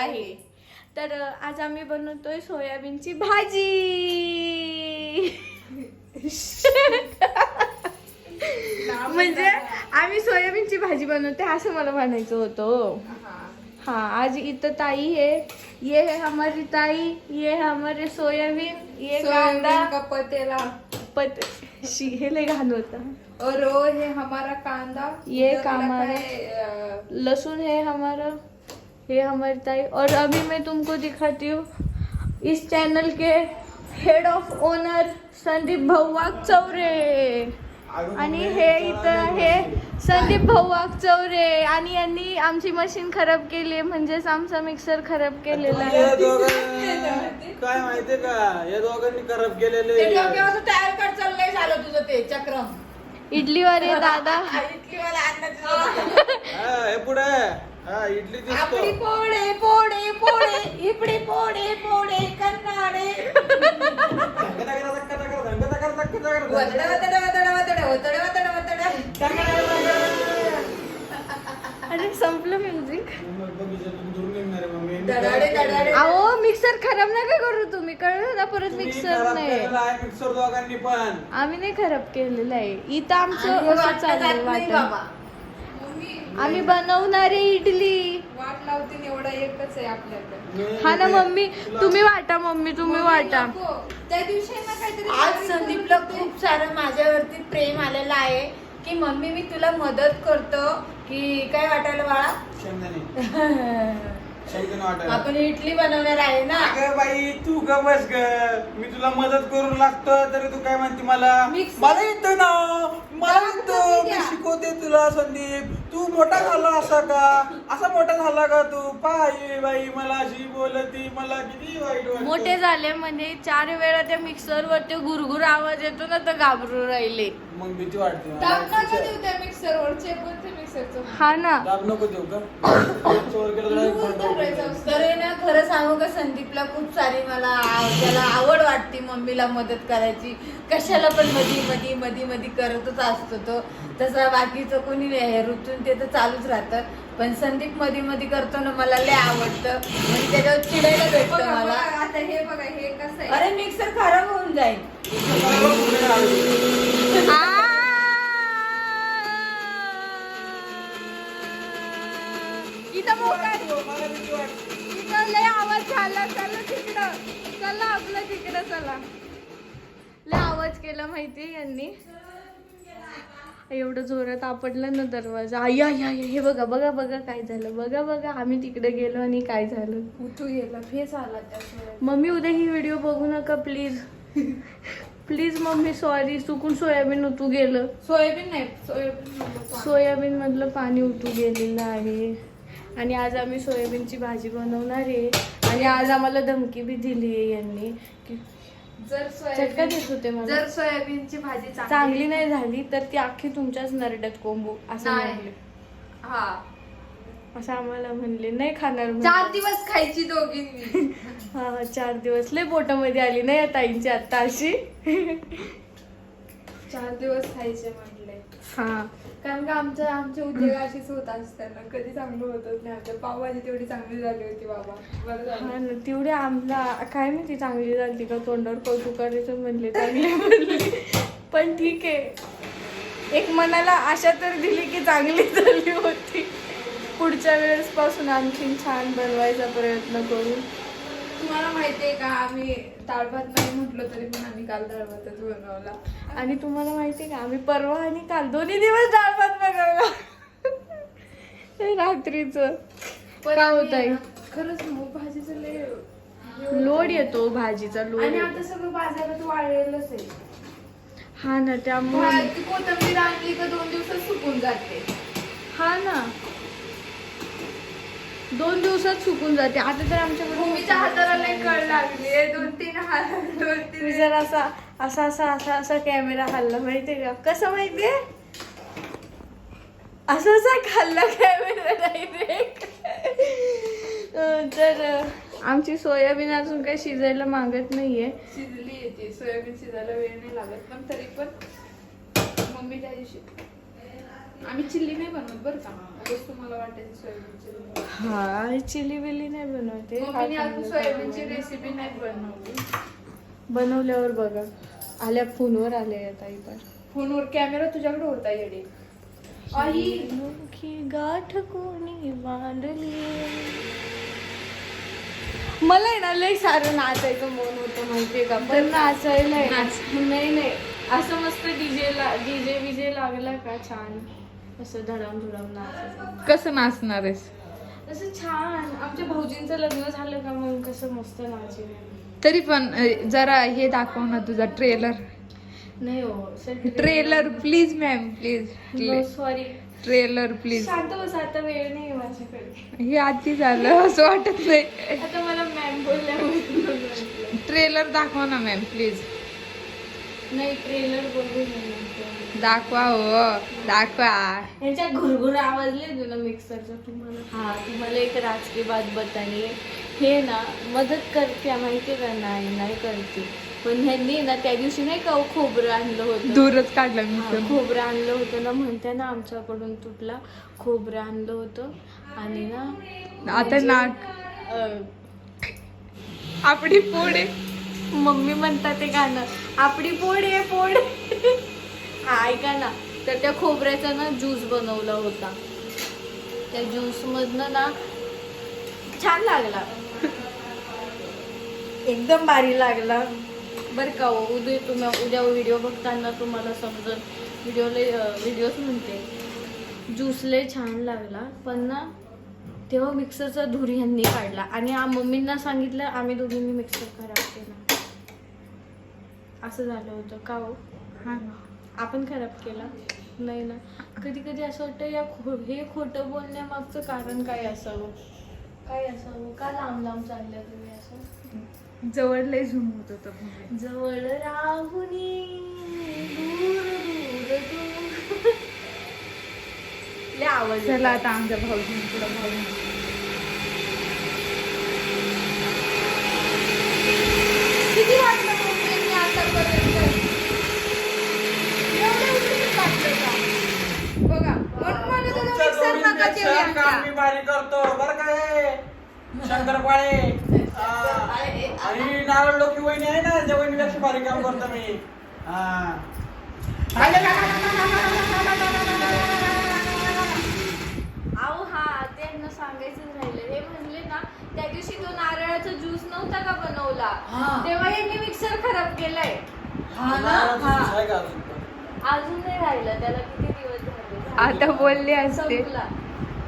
आहे. तर आज आम्ही बनवतोय सोयाबीनची भाजी. म्हणजे आम्ही सोयाबीनची भाजी बनवते असं मला म्हणायचं होतं हाँ. आज इथं ताई है ये है हमारी ताई ये है हमारे सोयाबीन ये कांदा. का पतेला. पत शी हे लय घाण होता. और वो है हमारा कांदा. ये कामारा. है, लहसुन है हमारा. ये हमारी ताई। और अभी मैं तुमको दिखाती हूँ इस channel K head of owner Sandeep Bhau Wagchaure आणि हे इथं हे संदीप भाऊ वागचौरे आणि यांनी आमची मशीन खराब केली आहे म्हणजेच आमचा मिक्सर खराब केलेला या आहे काय माहितीये का? या दोघांनी खराब केलेले. ते डोक्यावरचं टायर कट चाललंय झालं तुझं ते चक्रम. इडलीवाले दादा. इडलीवाला हा, हे पुढे हा इडली आपली दिसतो पोळे पोळे पोळे इपडी पोळे पोळे कन्नाडे वतडे वतडे वतडे वतडे वतडे वतडे वतडे अरे संपलं म्युझिक दडाडे दडाडे अहो मिक्सर खराब नका करू तुम्ही. कळलं ना परत मिक्सर नाही. मिक्सर दोघांनी पण. आम्ही नाही खराब केलेलं आहे. इथं आमचं हे असं वाटलं चाललंय जात नाही वाटण. बाबा. आम्ही बनवणारे इडली. वाट लावते एवढा एकच आहे आपल्याकडे. हा ना मम्मी? तुम्ही वाटा मम्मी तुम्ही वाटा. नको. त्या दिवशी ना काहीतरी आज संदीपला खूप सारं माझ्यावरती प्रेम आलेलं आहे की मम्मी मी तुला मदत करतो की काय वाटायला बाळा? शेंगदाणे. शेंगदाणे वाटायला आपण इडली बनवणार आहे ना? अगं बाई तू ग बस ग. मी तुला मदत करू लागतो तरी तू काय म्हणते मला. मला येतं ना. मला येतं. मी. शिकवते तुला संदीप. तू मोठा झाला असा का? असा मोठा झाला का तू? पाय बाई मला अशी बोलती. मला किती वाईट वाटतं. मोठे झाले म्हणजे चार वेळा त्या मिक्सर वर ते गुरगुर आवाज येतो ना तर घाबरू राहिले. मग भीती वाटते. मला. त्या मिक्सरवर चेपण ते. मिक्सरचं हा ना. दाब नको देऊ का? चोर केलं तर आहे ना खरं सांगू का संदीपला खूप सारी मला आव- त्याला आवड वाटते मम्मीला मदत करायची. कशाला पण मधी मधी मधी मधी करतच असतो तो. तसा बाकीचं कोणी नाही हे ऋतून ते तर चालूच राहतं. पण संदीप मधी मधी करतो ना मला लय आवडतं. म्हणजे त्याच्यावर चिडायला भेटतं बघा, मला. आता हे बघा हे कसं आहे. अरे मिक्सर खराब होऊन जाईल. लय आवाज झाला चला तिकडं चला आपलं तिकडं चला लय आवाज केला माहिती यांनी एवढं जोरात आपडलं ना दरवाजा. आई आई आई हे बघा बघा बघा काय झालं. बघा बघा आम्ही तिकडे गेलो आणि काय झालं. उठू गेला फेस आला मम्मी उद्या ही व्हिडिओ बघू नका प्लीज प्लीज मम्मी सॉरी चुकून सोयाबीन उतू गेलं. सोयाबीन नाही सोयाबीन. सोयाबीन मधलं पाणी उतू गेलेलं आहे. आणि आज आम्ही सोयाबीनची भाजी बनवणार आहे. आणि आज आम्हाला धमकी बी दिली आहे यांनी. की जर चटका सोयाबीन देत होते मला. जर सोयाबीनची भाजी चांगली नाही झाली तर ती अख्खी तुमच्याच नरड्यात कोंबू असं नाही. म्हणले. हा. असं आम्हाला म्हणले. नाही खाणार म्हणले. चार दिवस खायची दोघींनी. हा चार दिवस. लय पोटामध्ये आली नाही या ताईंची आता अशी. चार दिवस खायचे म्हटले हा. कारण का आमच्या आमच्या उद्योग अशीच होत असताना कधी चांगलं होतच नाही. आमच्या पावभाजी तेवढी चांगली झाली होती बाबा. बरं झालं. हा ना तेवढे आमला काय माहिती चांगली झाली का? तोंडावर कौतुक करायचं म्हणले चांगली म्हणले. पण ठीक आहे. एक मनाला आशा तर दिली की चांगली झाली होती. पुढच्या वेळेस पासून आणखीन छान बनवायचा प्रयत्न करू. तुम्हाला माहितीये का? आम्ही डाळ भात नाही म्हटलं तरी पण आम्ही काल डाळ भातच बनवला. आणि तुम्हाला माहिती आहे का? आम्ही परवा आणि काल दोन्ही दिवस डाळ भात बनवला रात्रीचं. पण का आम्ही होत आहे खरंच मग भाजीचं लय लोड. येतो भाजीचा लोड आणि. आता सगळं बाजारात वाळलेलंच आहे. हा ना त्यामुळे कोथिंबीर आणली का दोन दिवसात सुकून जाते. हा ना. दोन दिवसात सुकून जाते. आता तर आमच्याकडे भूमीच्या हाताला लय कळ लागली दोन तीन हात दोन तीन जर असा असा असा असा असा कॅमेरा हल्ला माहितीये का? कसं माहितीये? असं असा खाल्ला कॅमेरा डायरेक्ट तर आमची सोयाबीन अजून काही शिजायला मागत नाहीये. शिजली येते सोयाबीन शिजायला वेळ नाही लागत पण तरी पण मम्मी त्या दिवशी आम्ही चिल्ली नाही बनवत बरं का? तुम्हाला सोयाबीन चिल्ली हा चिली बिली नाही बनवते. मम्मीने अजून सोयाबीनची. रेसिपी नाही बनवली. बनवल्यावर बघा. आल्या फोनवर आले या ताई पण. फोनवर कॅमेरा तुझ्याकडे होता येडे. आई! गाठ कोणी बांधली? मला आहे ना लय सारं नाचायचं मन होतं माहितीये का? पण नाचायला आहे. नाही नाही. असं मस्त डीजे ला डीजे विजे लागला का छान? असं धडम धुडम नाचायचं कसं नाचणार आहेस? असं छान. आमच्या भाऊजींचं लग्न झालं का मग कसं मस्त नाचेल. तरी पण अ, जरा हे दाखव ना तुझा ट्रेलर नाही हो trailer please ma'am please sorry trailer please शांत बस आता वेळ नाही माझ्याकडे. हे आधी झालं असं वाटत नाही. आता मला मॅम बोलल्यामुळे ट्रेलर दाखव ना मॅम प्लीज नाही ट्रेलर बघू दाखवा हो दाखवा. यांच्या घुरघुर आवाजले तुला मिक्सरचा तुम्हाला. हा तुम्हाला एक राजकीय बात बतानी. है. हे ना मदत करते माहिती का? नाही नाही करते. पण ह्यांनी ना त्या दिवशी नाही का खोबरं आणलं होतं? दूरच काढला मी हा. खोबरं आणलं होतं ना म्हणते ना आमच्याकडून तुटला. खोबरं आणलं होतं. आणि ना आता नाक. आपली पोडे मम्मी म्हणतात ते गाणं आपली पोड आहे पोड हा ऐका ना. तर त्या खोबऱ्याचा ना ज्यूस बनवला होता. त्या ज्यूस मधनं ना छान लागला. एकदम भारी लागला. बरं का हो उद्या तुम्ही उद्या व्हिडिओ बघताना तुम्हाला समजल. व्हिडिओला व्हिडिओच म्हणते. ज्यूस लय छान लागला. पण ना तेव्हा मिक्सरचा धुरी ह्यांनी काढला. आणि मम्मींना सांगितलं आम्ही दोघींनी मिक्सर केला असं झालं होतं. का हो? हा. ना. आपण खराब केला. नाही ना. कधी कधी असं वाटतं या खो हे खोटं बोलण्यामागचं कारण काय असावं? काय असावं? का लांब लांब चालल्या तुम्ही असं? जवळ लय झूम होत होतं. जवळ राहुनी दूर दूर दूर. लय आवाज. चला आता आमच्या भाऊजींकडे भाऊ किती वाटलं मम्मींनी आतापर्यंत एवढं उशीर वाटलं का? बघा म्हणून म्हणत होतो तुमच्या देऊ काम यांना. मी भारी करतो बरं काय शंकरपाळे. आणि नारळ लोकी वहिनी आहे ना त्या वहिनीपेक्षा भारी काम करतो मी. हा. अहो हा त्यांना सांगायचं राहिलं. हे म्हणले ना त्या दिवशी तो नारळाचा ज्यूस नव्हता का बनवला? हा. तेव्हा यांनी मिक्सर खराब केलाय. हा ना? हा. अजून? नाही राहिलं त्याला किती दिवस झाले? आता बोलले असते. संपला.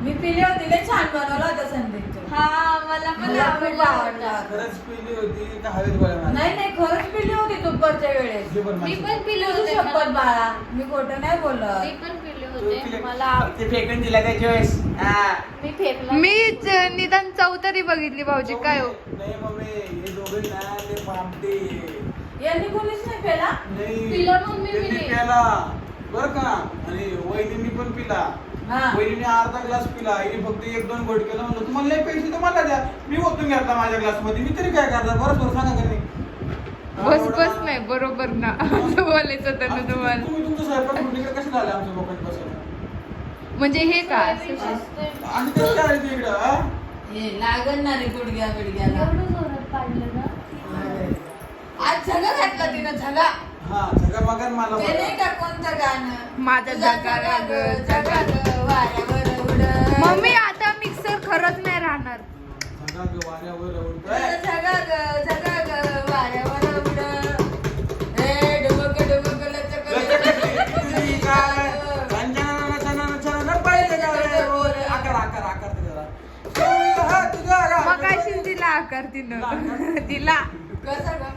मी पिले होते लय छान बनवला होता संदीपचं हा मला पण मला खूप आवडला आवडला. होता. खरंच पिली होती का हवेत गोळ्या मारल्या? नाही नाही खरंच पिली होती दुपारच्या वेळेस पण मी. पण पिले तुझी होते शपथ मला- बाळा मी खोटं नाही मी बोलत पण पिले तू होते पिले- मला ते फेकून दिला त्या ज्यूस हा. मी फेकला निदान चौतरी बघितली भाऊजी काय हो नाही मम्मी हे दोघे ना ते पामते यांनी कोणीच नाही पेला नाही पिला मम्मी त्यांनी मी. प्याला बर का आणि वहिनींनी पण पिला हा. वहिनीने अर्धा ग्लास पिला आईने फक्त एक दोन गोड केला म्हणलं तुम्हाला लय पैसे तर मला द्या. मी ओतून घेतला माझ्या ग्लासमध्ये मी तरी काय करता बरं बरं सांगा का नाही बस बस नाही बरोबर ना. असं बोलायचं होतं ना तुम्हाला. तुम्ही तुमचं स्वयंपाक कसं झालं आमच्या लोकांची बसायला म्हणजे हे का. आणि काय ते इकडं हा? हे लागण ना रे गुडघ्या बिडघ्याला एवढं जोरात पाडलं ना? आज झगा घातला तिनं झगा. हा मला ते. नाही का कोणतं गाणं माझा ग, वाऱ्यावर. मम्मी आता मिक्सर खरंच नाही राहणार ग वाऱ्यावर उडतोय. ग, झगा ग, वाऱ्यावर उडत. ए, डुबक, डुबक, लचक, लचक. तुझी काय? रंजना, रचना, रचना, पाहिजे का रे? ओरे, आकार, आकार, आकार ते जरा. हा, तुझा आकार. मग काय दिला आकार दिला कसा ग?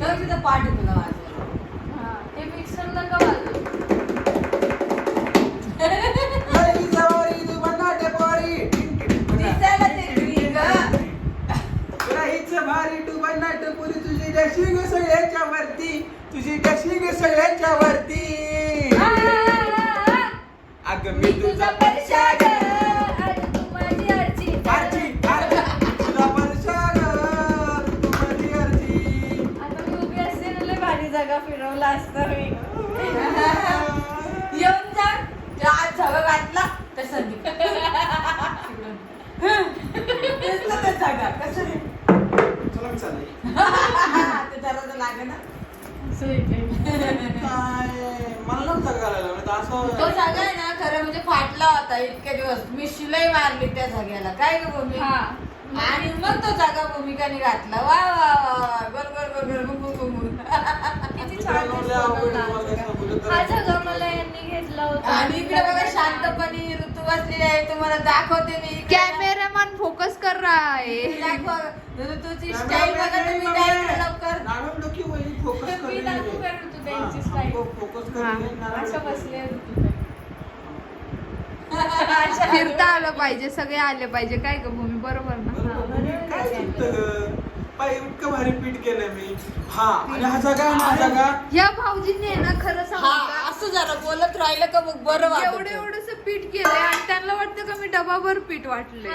तर तिथं पाठ तुला वाजवायला. हा ते मिक्सर नका काय मला नव्हतं करायला म्हणजे असं तो जागा आहे ना खरं म्हणजे फाटला होता इतके दिवस मी शिलाई मारली त्या जाग्याला काय ग भूमी हा. आणि मग तो जागा भूमिकाने घातला वा वा वा गुंग गुंग गुंग. किती छान दिसतो जगा. हा मला यांनी घेतला होता आणि इकडे बघा शांतपणे बसलेली आहे तुम्हाला दाखवते मी. कॅमेरामॅन फोकस कर रहा है दाखव ऋतूची स्टाईल बघा तुम्ही लवकर. लोकी वही फोकस कर मी दाखवू त्यांची फोकस कर. बसले फिरता आलं पाहिजे सगळे आले पाहिजे काय ग भूमी? बरोबर ना? पाय इतकं भारी पीठ केलंय मी. हा आणि हा जागा हा जागा. या भाऊजींनी आहे ना खरं हा सांगू का? असं जरा बोलत राहिलं का मग बरं वाटतं. एवढं एवढंस पीठ केलंय आणि त्यांना वाटतं का मी डबाभर पीठ वाटले.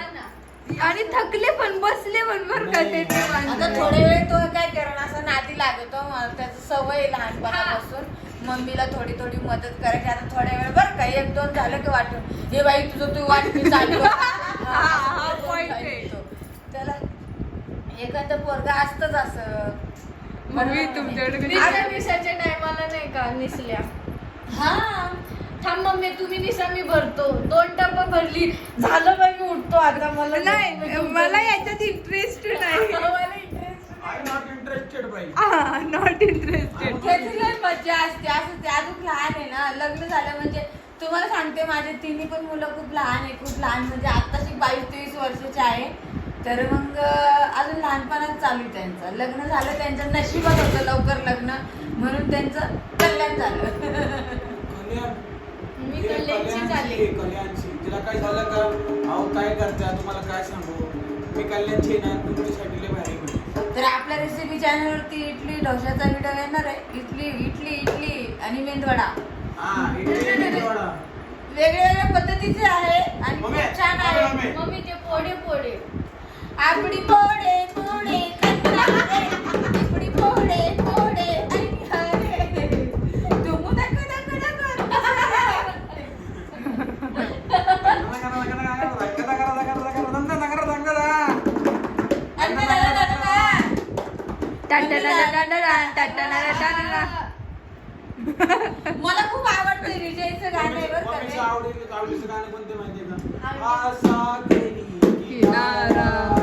आणि थकले पण बसले पण बर का ते आता बांधले. थोडे वेळ तो काय करण असं नादी लागतो मला त्याचं सवय आहे लहानपणापासून. मम्मीला थोडी थोडी मदत करायची आता थोड्या वेळ बरं का एक दोन झालं की वाटून. हे बाई तुझं तू वाट मी चालू हा point आहे. एखादं पोरगा असतच असं. मम्मी तुमच्याकडे कधी- निशा निशाच्या टायमाला नाही का निसल्या? हा? थांब मम्मी तुम्ही निशा मी भरतो. दोन टप्पा भरली. झालं बाई मी उठतो आता. मला नाही मला याच्यात इंटरेस्ट नाही. मला इंटरेस्टेड नॉट इंटरेस्टेड त्याची लय मज्जा असते. असं ते अजून लहान आहे ना. लग्न झालं म्हणजे तुम्हाला सांगते माझे तिन्ही पण मुलं खूप लहान आहे. खूप लहान म्हणजे आत्ताशी बावीस तेवीस वर्षाचे आहे. तर मग अजून लहानपणात चालू त्यांचं. लग्न झालं त्यांचं नशिबात होतं लवकर लग्न. म्हणून त्यांचं कल्याण झालं. मी कल्याणची कल्याणची, झाली. कल्याणची. तिला काय झालं का? अहो काय करता? तुम्हाला काय सांगू? मी कल्याणची ना तुमच्यासाठी लय भारी केली. तर आपल्या रेसिपी चॅनलवरती इडली डोशाचा व्हिडिओ येणार आहे. इडली इडली इडली आणि मेंदवडा. हा इडली मेदूवडा. वेगवेगळ्या पद्धतीचे आहे आणि खूप छान आहे. मम्मी. मम्मी ते पोडे पोडे. आपडी पोडे पोडे आपडी पोडे पोडे तुमू दक दक मला खूप आवडतं रिजयचं गाणं आहे बरं का ते. आवडीचं आवडीचं गाणं कोणतं माहितीये का? आसा करी किनारा.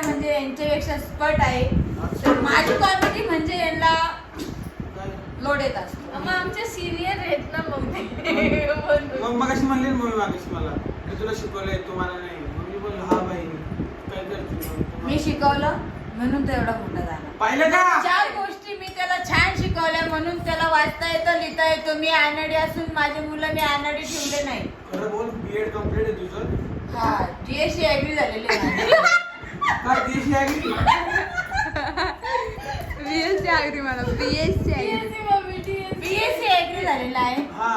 कॉमेडी म्हणजे यांच्यापेक्षा स्पट आहे. तर माझी कॉमेडी म्हणजे यांना लोड येत असतो मग आमचे सिनियर आहेत ना मम्मी. म्हणून. मग मग अशी म्हणली ना मम्मी मागाशी मला मी तुला शिकवलंय तुम्हाला नाही. मग मी बोललो हा बाई काय करते मग?" मी शिकवलं म्हणून तो एवढा मोठा झाला. पाहिलं का? चार गोष्टी मी त्याला छान शिकवल्या म्हणून त्याला वाचता येतं लिहिता येतो. मी अनाडी असून माझे मुलं मी अनाडी ठेवले नाही खरं बोल बीएड कंप्लीट आहे तुझं. हा जीएससी ऍग्री झालेले आहे. आहे की? बीएससी आगरी मला बीएससी आगरी बीएससी ऍग्री झालेला आहे. हा.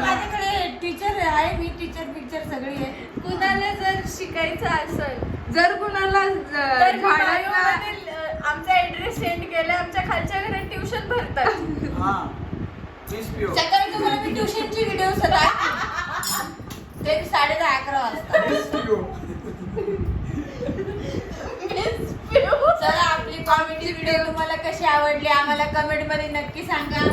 माझ्याकडे टीचर आहे मी टीचर पिक्चर सगळी आहे. कुणाला जर शिकायचं असेल जर कुणाला तर ज- झाडांना झाडांना आमचा ऍड्रेस सेंड केला आमच्या खालच्या घरात ट्युशन भरतात. हा. मिस पिओ सकाळी तुम्हाला मी ट्युशनची व्हिडिओ सगळं ते साडे दहा अकरा वाजता. मिस पिओ चला आपली कॉमेडी व्हिडिओ तुम्हाला कशी आवडली आम्हाला कमेंटमध्ये नक्की सांगा.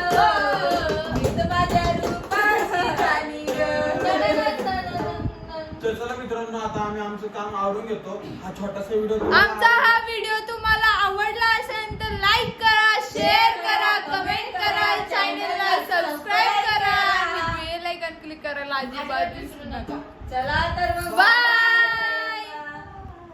मी तर माझ्या रूपाची राणी ग. तर चला मित्रांनो आता आम्ही आमचं काम आवरून घेतो. हा छोटासा व्हिडिओ आमचा हा व्हिडिओ तुम्हाला आवडला असेल तर लाईक सबस्क्राईब करा. आणि बेल आयकॉन क्लिक करायला अजिबात विसरू नका. चला तर मग बाय